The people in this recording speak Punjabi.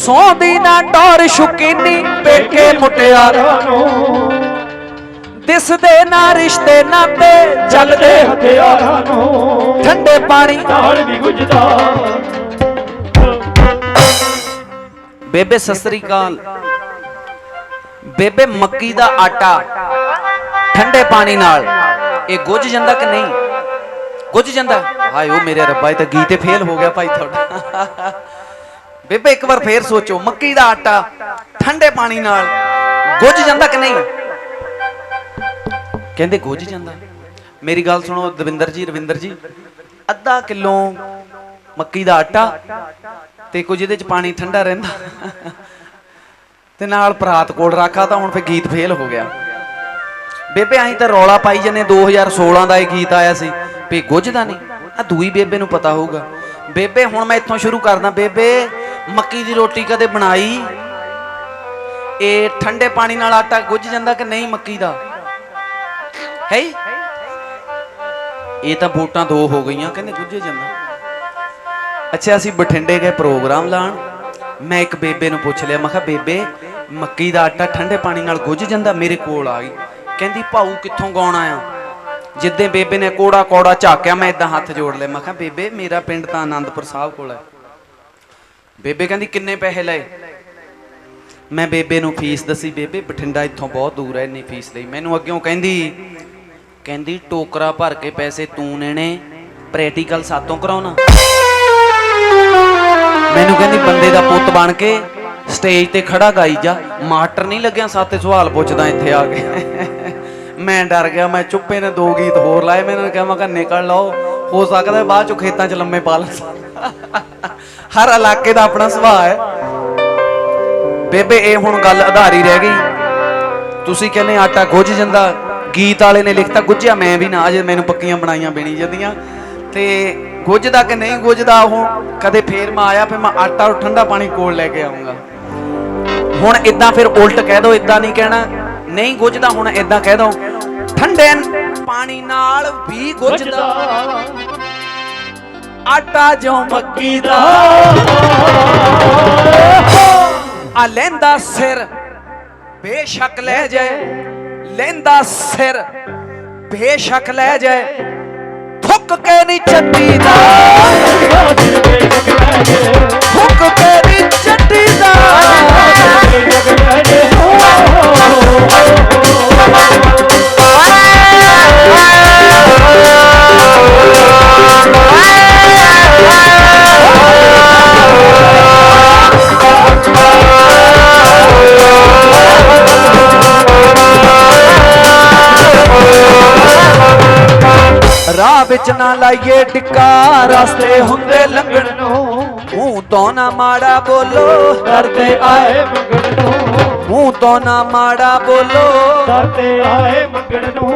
ਸੌਂਦੀ ਨਾ ਟੌਰ ਸ਼ੁਕੀਨੀ ਪੇਕੇ ਮੁਟਿਆਰਾਂ ਨੂੰ। ਦਿਸਦੇ ਨਾ ਰਿਸ਼ਤੇ ਨਾਤੇ ਚੱਲਦੇ ਹਥਿਆਰਾਂ ਨੂੰ। ਠੰਡੇ ਪਾਣੀ ਨਾਲ ਵੀ ਗੁਜਦਾ ਬੇਬੇ, ਸਤਿ ਸ੍ਰੀ ਅਕਾਲ। ਬੇਬੇ, ਮੱਕੀ ਦਾ ਆਟਾ ਠੰਡੇ ਪਾਣੀ ਨਾਲ। ਇਹ ਗੁੱਝ ਜਾਂਦਾ ਕਿ ਨਹੀਂ? ਗੁੱਝ ਜਾਂਦਾ? ਹਾਏ, ਉਹ ਮੇਰੇ ਰੱਬਾ, ਇਹ ਤਾਂ ਗੀਤੇ ਫੇਲ ਹੋ ਗਿਆ ਭਾਈ ਤੁਹਾਡਾ। ਬੇਬੇ, ਇੱਕ ਵਾਰ ਫੇਰ ਸੋਚੋ, ਮੱਕੀ ਦਾ ਆਟਾ ਠੰਡੇ ਪਾਣੀ ਨਾਲ ਗੁੱਝ ਜਾਂਦਾ ਕਿ ਨਹੀਂ? ਕਹਿੰਦੇ ਗੁੱਝ ਜਾਂਦਾ। ਮੇਰੀ ਗੱਲ ਸੁਣੋ, ਦਵਿੰਦਰ ਜੀ, ਰਵਿੰਦਰ ਜੀ, ਅੱਧਾ ਕਿਲੋ ਮੱਕੀ ਦਾ ਆਟਾ ਤੇ ਕੁਝ ਇਹਦੇ ਚ ਪਾਣੀ ਠੰਡਾ ਰਹਿੰਦਾ। ਤੇ ਨਾਲ ਭਰਾਤ ਕੋਲ ਰੱਖਾ ਤਾਂ ਹੁਣ ਫੇ ਗੀਤ ਫੇਲ ਹੋ ਗਿਆ। ਬੇਬੇ, ਅਸੀਂ ਤਾਂ ਰੌਲਾ ਪਾਈ ਜੰਨੇ 2016 ਦਾ ਇਹ ਗੀਤ ਆਇਆ ਸੀ ਵੀ ਗੁੱਝਦਾ ਨਹੀਂ। ਆ ਦੂਈ ਬੇਬੇ ਨੂੰ ਪਤਾ ਹੋਊਗਾ। ਬੇਬੇ, ਹੁਣ ਮੈਂ ਇੱਥੋਂ ਸ਼ੁਰੂ ਕਰਦਾ। ਬੇਬੇ ਮੱਕੀ ਦੀ ਰੋਟੀ ਕਦੇ ਬਣਾਈ? ਇਹ ਠੰਡੇ ਪਾਣੀ ਨਾਲ ਆਟਾ ਗੁੱਝ ਜਾਂਦਾ ਕਿ ਨਹੀਂ ਮੱਕੀ ਦਾ? ਹੈ ਇਹ ਤਾਂ ਵੋਟਾਂ ਦੋ ਹੋ ਗਈਆਂ, ਕਹਿੰਦੇ ਗੁੱਝੇ ਜਾਂਦਾ। ਅੱਛਾ, ਅਸੀਂ ਬਠਿੰਡੇ ਗਏ ਪ੍ਰੋਗਰਾਮ ਲਾਣ। ਮੈਂ ਇੱਕ ਬੇਬੇ ਨੂੰ ਪੁੱਛ ਲਿਆ, ਮੈਂ ਕਿਹਾ, ਬੇਬੇ, ਮੱਕੀ ਦਾ ਆਟਾ ਠੰਡੇ ਪਾਣੀ ਨਾਲ ਗੁੱਝ ਜਾਂਦਾ, ਮੇਰੇ ਕੋਲ ਆ ਗਈ। ਕਹਿੰਦੀ, ਭਾਊ, ਕਿੱਥੋਂ ਗਾਉਣਾ ਆ ਜਿੱਦੇ ਬੇਬੇ ਨੇ ਕੋੜਾ ਕੋੜਾ ਝਾਕਿਆ, ਮੈਂ ਇਦਾਂ ਹੱਥ ਜੋੜ ਲਏ ਮੈਂ ਕਿਹਾ, ਬੇਬੇ, ਮੇਰਾ ਪਿੰਡ ਤਾਂ ਆਨੰਦਪੁਰ ਸਾਹਿਬ ਕੋਲ ਹੈ। ਬੇਬੇ ਕਹਿੰਦੀ, ਕਿੰਨੇ ਪੈਸੇ ਲਏ? ਮੈਂ ਬੇਬੇ ਨੂੰ ਫੀਸ ਦੱਸੀ, ਬੇਬੇ, ਬਠਿੰਡਾ ਇੱਥੋਂ ਬਹੁਤ ਦੂਰ ਹੈ, ਇੰਨੀ ਫੀਸ ਲਈ। ਮੈਨੂੰ ਅੱਗਿਓਂ ਕਹਿੰਦੀ ਕਹਿੰਦੀ, ਟੋਕਰਾ ਭਰ ਕੇ ਪੈਸੇ ਤੂੰ ਲੈਣੇ ਪ੍ਰੈਕਟੀਕਲ ਸਾਤੋਂ ਕਰਾਉਣਾ। ਮੈਨੂੰ ਕਹਿੰਦੀ, ਬੰਦੇ ਦਾ ਪੁੱਤ ਬਣ ਕੇ ਸਟੇਜ ਤੇ ਖੜਾ ਗਾਈ ਜਾ। ਮਾਸਟਰ ਨਹੀਂ ਲੱਗਿਆ ਸਾਤੇ ਸਵਾਲ ਪੁੱਛਦਾ ਇੱਥੇ ਆ ਕੇ। ਮੈਂ ਡਰ ਗਿਆ, ਮੈਂ ਚੁੱਪੇ ਨੇ ਦੋ ਗੀਤ ਹੋਰ ਲਾਏ। ਮੈਨੂੰ ਕਿਹਾ, ਮੈਂ ਕਿਹਾ, ਨਿਕਲ ਲਓ, ਹੋ ਸਕਦਾ ਬਾਅਦ ਚ ਖੇਤਾਂ ਚ ਲੰਮੇ ਪਾ ਲਾਂ। ਹਰ ਇਲਾਕੇ ਦਾ ਆਪਣਾ ਸੁਭਾਅ ਹੈ। ਬੇਬੇ, ਇਹ ਹੁਣ ਗੱਲ ਆਧਾਰੀ ਰਹਿ ਗਈ। ਤੁਸੀਂ ਕਹਿੰਦੇ ਆਟਾ ਗੁੱਝ ਜਾਂਦਾ। ਗੀਤ ਵਾਲੇ ਨੇ ਲਿਖਤਾ, ਗੁੱਝਿਆ ਮੈਂ ਵੀ ਨਾ, ਅਜੇ ਮੈਨੂੰ ਪੱਕੀਆਂ ਬਣਾਈਆਂ ਬਣੀ ਜਾਂਦੀਆਂ। ਤੇ ਗੁੱਝਦਾ ਕਿ ਨਹੀਂ ਗੁੱਝਦਾ ਉਹ? ਕਦੇ ਫੇਰ ਮੈਂ ਆਇਆ, ਫਿਰ ਮੈਂ ਆਟਾ ਔਰ ਠੰਡਾ ਪਾਣੀ ਕੋਲ ਲੈ ਕੇ ਆਉਂਗਾ। ਹੁਣ ਇਦਾਂ ਫਿਰ ਉਲਟ ਕਹਿ ਦੋ ਇਦਾਂ ਨਹੀਂ ਕਹਿਣਾ। ਨਹੀਂ ਗੁੱਝਦਾ, ਹੁਣ ਇਦਾਂ ਕਹਿ ਦੋ। ਠੰਡੇ ਪਾਣੀ ਨਾਲ ਵੀ ਗੁੱਝਦਾ। ਆਟਾ ਜੋ ਮੱਕੀ ਦਾ। ਆ ਲੈਂਦਾ ਸਿਰ, ਬੇਸ਼ੱਕ ਲੈ ਜਾਏ। ਲੈਂਦਾ ਸਿਰ, ਬੇਸ਼ੱਕ ਲੈ ਜਾਏ। ਥੁੱਕ ਕੇ ਨਹੀਂ ਚੱਟੀ ਦਾ। ਰਾਹ ਵਿੱਚ ਨਾ ਲਾਈਏ ਟਿੱਕਾ, ਰਸਤੇ ਹੁੰਦੇ ਲੰਘਣ ਨੂੰ। ਮੂੰਹ ਤੋਂ ਨਾ ਮਾੜਾ ਬੋਲੋ ਕਰਦੇ ਆਏ ਮੰਗਣ ਨੂੰ। ਮੂੰਹ ਤੋਂ ਨਾ ਮਾੜਾ ਬੋਲੋ ਕਰਦੇ ਆਏ ਮੰਗਣ ਨੂੰ।